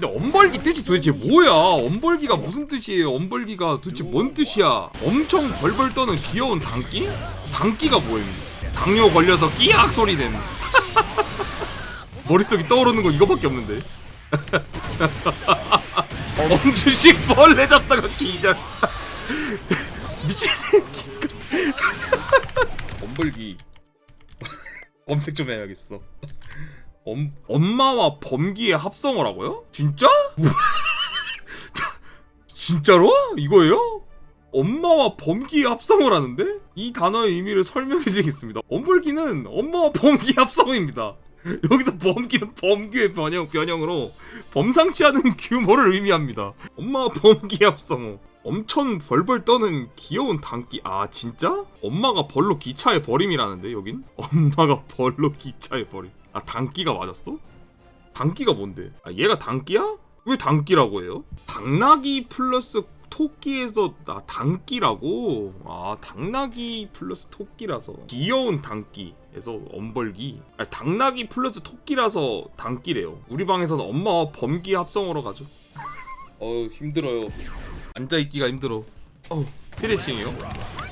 근데 엄벌기 뜻이 도대체 뭐야? 엄벌기가 무슨 뜻이에요? 엄벌기가 도대체 뭔 뜻이야? 엄청 벌벌 떠는 귀여운 당끼? 당끼가 뭐예요? 당뇨 걸려서 끼악 소리 내는 머릿속에 떠오르는 거 이거밖에 없는데 엄주식 벌레 잡다가 기절 미친 새끼 엄벌기 검색 좀 해야겠어 엄, 엄마와 범기의 합성어라고요? 진짜? 진짜로? 이거예요? 엄마와 범기의 합성어라는데? 이 단어의 의미를 설명해 드리겠습니다. 엄벌기는 엄마와 범기 합성어입니다. 여기서 범기는 범규의 변형, 변형으로 범상치 않은 규모를 의미합니다. 엄마와 범기 합성어. 엄청 벌벌 떠는 귀여운 당끼. 아, 진짜? 엄마가 벌로 기차에 버림이라는데, 여긴? 엄마가 벌로 기차에 버림. 아, 당끼가 맞았어? 당끼가 뭔데? 아, 얘가 당끼야? 왜 당끼라고 해요? 당나귀 플러스 토끼에서 나 당끼라고? 아 당나귀 플러스 토끼라서 귀여운 당끼에서 엄벌기 아 당나귀 플러스 토끼라서 당끼래요 우리 방에서는 엄마와 범기 합성어로 가죠 어우 힘들어요 앉아있기가 힘들어 어우 스트레칭이요?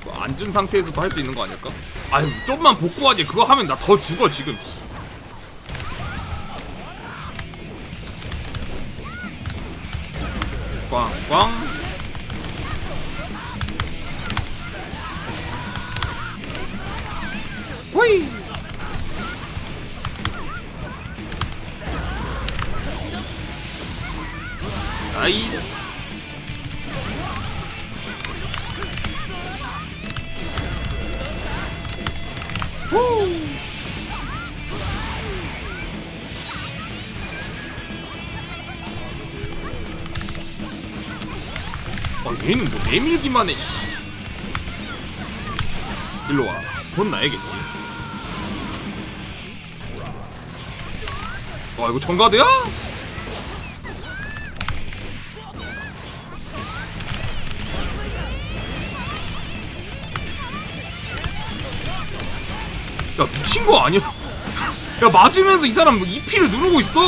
뭐 앉은 상태에서도 할 수 있는 거 아닐까? 아유 좀만 복구하지 그거 하면 나 더 죽어 지금 아이. 후! 아 얘는 뭐 내밀기만 해 일로 와. 그건 나야겠지. 아 이거 정가드야? 야 미친 거 아니야? 야 맞으면서 이 사람 뭐 EP를 누르고 있어.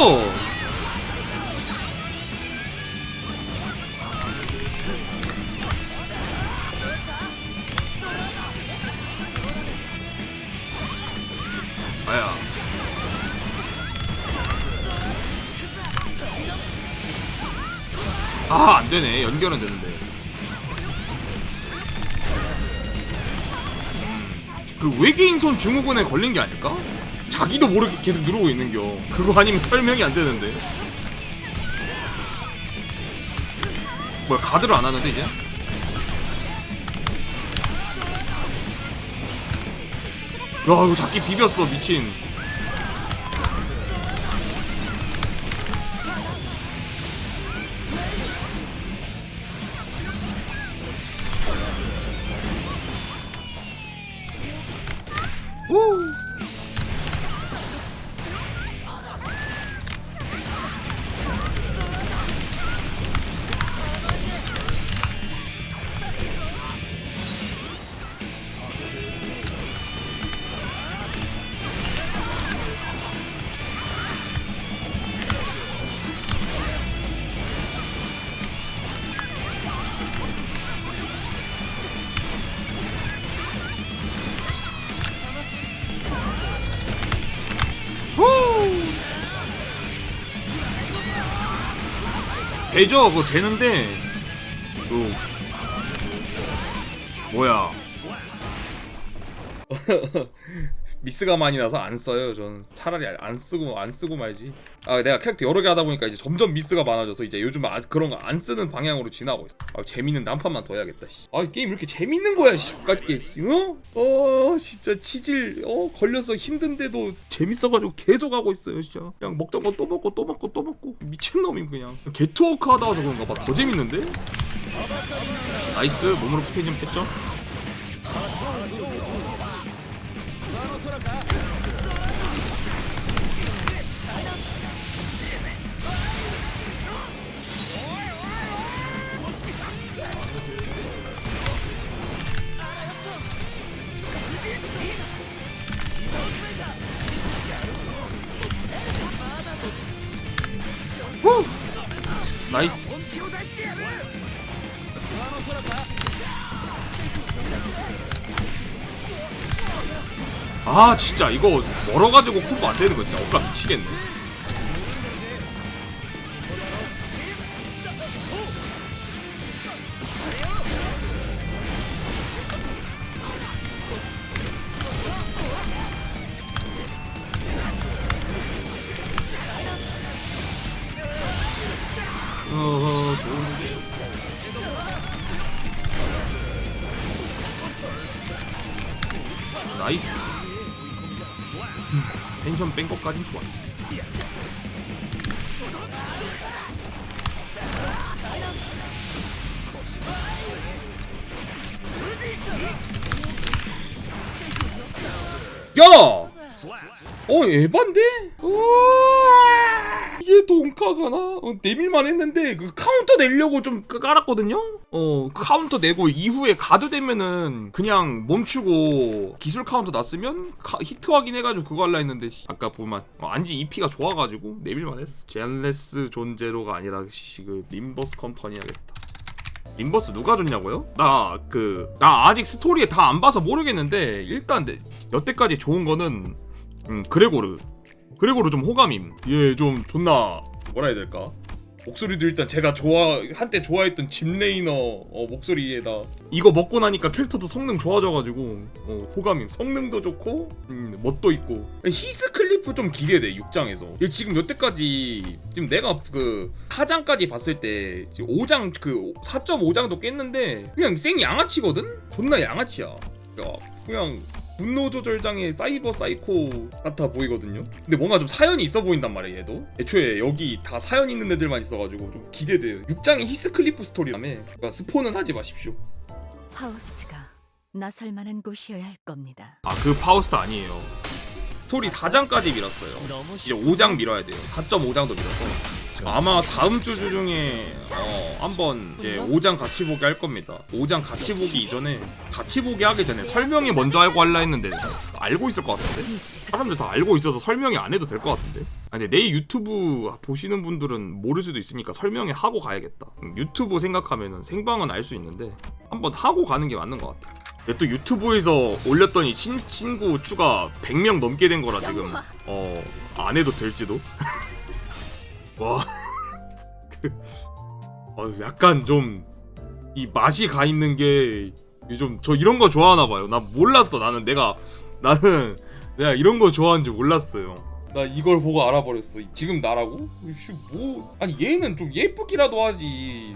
아야. 아 안 되네. 연결은 되는데 그 외계인 손 증후군에 걸린 게 아닐까? 자기도 모르게 계속 누르고 있는겨 그거 아니면 설명이 안 되는데 뭐야 가드를 안 하는데 이제? 야 이거 잡기 비볐어 미친 되죠? 그거 되는데. 그 뭐야 미스가 많이 나서 안 써요. 저는 차라리 안 쓰고 안 쓰고 말지. 아 내가 캐릭터 여러 개 하다 보니까 이제 점점 미스가 많아져서 이제 요즘 아, 그런 거 안 쓰는 방향으로 지나고 있어. 아 재밌는데 한 판만 더 해야겠다 씨. 아 게임 왜 이렇게 재밌는 거야 씨. 같게 어? 어 진짜 치질 어 걸려서 힘든데도 재밌어가지고 계속 하고 있어요 진짜. 그냥 먹던 거 또 먹고 또 먹고 또 먹고. 미친 놈임 그냥. 개투워크 하다 와서 그런가 봐. 더 재밌는데? 나이스. 몸으로 포테이션 뺐죠? 후! 나이스 아 진짜 이거 멀어가지고 콤보 안 되는 거 진짜 억까 미치겠네. 나이스 3점 뺀 것까진 좋았어 야! 어 에반데? 우와! 이게 돈가가 나? 어, 내밀만 했는데 그 카운터 내려고 좀 그- 깔았거든요? 어 카운터 내고 이후에 가드 되면은 그냥 멈추고 기술 카운터 났으면 카- 히트 확인해가지고 그거 할라 했는데 씨, 아까 보면 어, 안지 EP가 좋아가지고 내밀만 했어 젠레스 존제로가 아니라 씨, 그 림버스 컴퍼니 하겠다 림버스 누가 줬냐고요? 나 그 나 아직 스토리에 다 안 봐서 모르겠는데 일단 내- 여태까지 좋은 거는 음 그레고르 그레고르 좀 호감임. 얘 좀 존나 뭐라 해야 될까? 목소리도 일단 제가 좋아 한때 좋아했던 짐 레이너 어, 목소리에다. 이거 먹고 나니까 캐릭터도 성능 좋아져가지고 어, 호감임. 성능도 좋고 음, 멋도 있고. 히스 클리프 좀 기대돼 6장에서. 얘 지금 여태까지 지금 내가 그 4장까지 봤을 때 5장 그 4.5장도 깼는데 그냥 생 양아치거든? 존나 양아치야. 야 그냥 분노 조절장의 사이버 사이코 같아 보이거든요. 근데 뭔가 좀 사연이 있어 보인단 말이에요, 얘도. 애초에 여기 다 사연 있는 애들만 있어가지고 좀 기대돼요. 6장이 히스클리프 스토리라며. 그러니까 스포는 하지 마십시오. 파우스트가 나설 만한 곳이어야 할 겁니다. 아, 그 파우스트 아니에요. 스토리 4장까지 밀었어요. 이제 5장 밀어야 돼요. 4.5장도 밀어서. 아마 다음 주 중에 어, 한번 이제 5장 같이 보기 할 겁니다. 5장 같이 보기 이전에 같이 보기 하기 전에 설명이 먼저 알고 할라 했는데 알고 있을 것 같은데. 사람들 다 알고 있어서 설명이 안 해도 될 것 같은데. 아니 내 유튜브 보시는 분들은 모를 수도 있으니까 설명해 하고 가야겠다. 음, 유튜브 생각하면은 생방은 알 수 있는데 한번 하고 가는 게 맞는 것 같아. 근데 또 유튜브에서 올렸더니 친, 친구 추가 100명 넘게 된 거라 지금 어 안 해도 될지도. 와. 그, 어, 약간 좀 이 맛이 가 있는 게 좀 저 이런 거 좋아하나 봐요. 나 몰랐어. 나는 내가 나는 내가 이런 거 좋아하는 줄 몰랐어요. 나 이걸 보고 알아버렸어. 지금 나라고? 이씨 뭐 아니 얘는 좀 예쁘기라도 하지.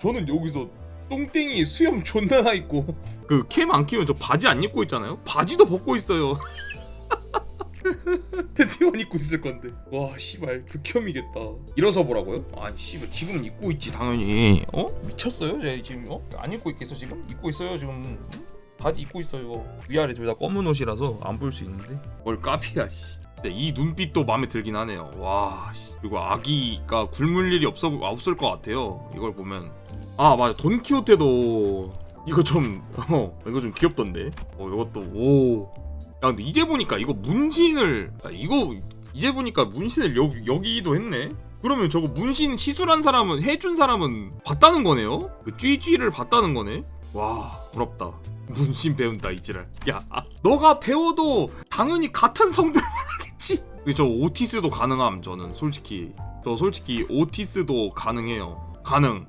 저는 여기서 똥땡이 수염 존나 나 있고 그 캠 안 키면 저 바지 안 입고 있잖아요. 바지도 벗고 있어요. 팬티만 입고 있을 건데 와 씨발 극혐이겠다 일어서 보라고요? 아니 씨발 지금은 입고 있지 당연히 어? 미쳤어요? 쟤 지금 어? 안 입고 있겠어 지금? 입고 있어요 지금 응? 바지 입고 있어요 위아래 둘 다 검은 옷이라서 안 볼 수 있는데 뭘 까피야 씨 근데 이 눈빛도 마음에 들긴 하네요 와 씨. 그리고 아기가 굶을 일이 없어 없을 것 같아요 이걸 보면 아 맞아 돈키호테도 이거 좀 어, 이거 좀 귀엽던데 어 이것도 오 야 근데 이제 보니까 이거 문신을 아, 이거 이제 보니까 문신을 여기 여기도 했네. 그러면 저거 문신 시술한 사람은 해준 사람은 봤다는 거네요. 그 쥐쥐를 봤다는 거네. 와 부럽다. 문신 배운다 이지랄. 야 아, 너가 배워도 당연히 같은 성별만 하겠지. 저 오티스도 가능함 저는 솔직히 저 솔직히 오티스도 가능해요. 가능.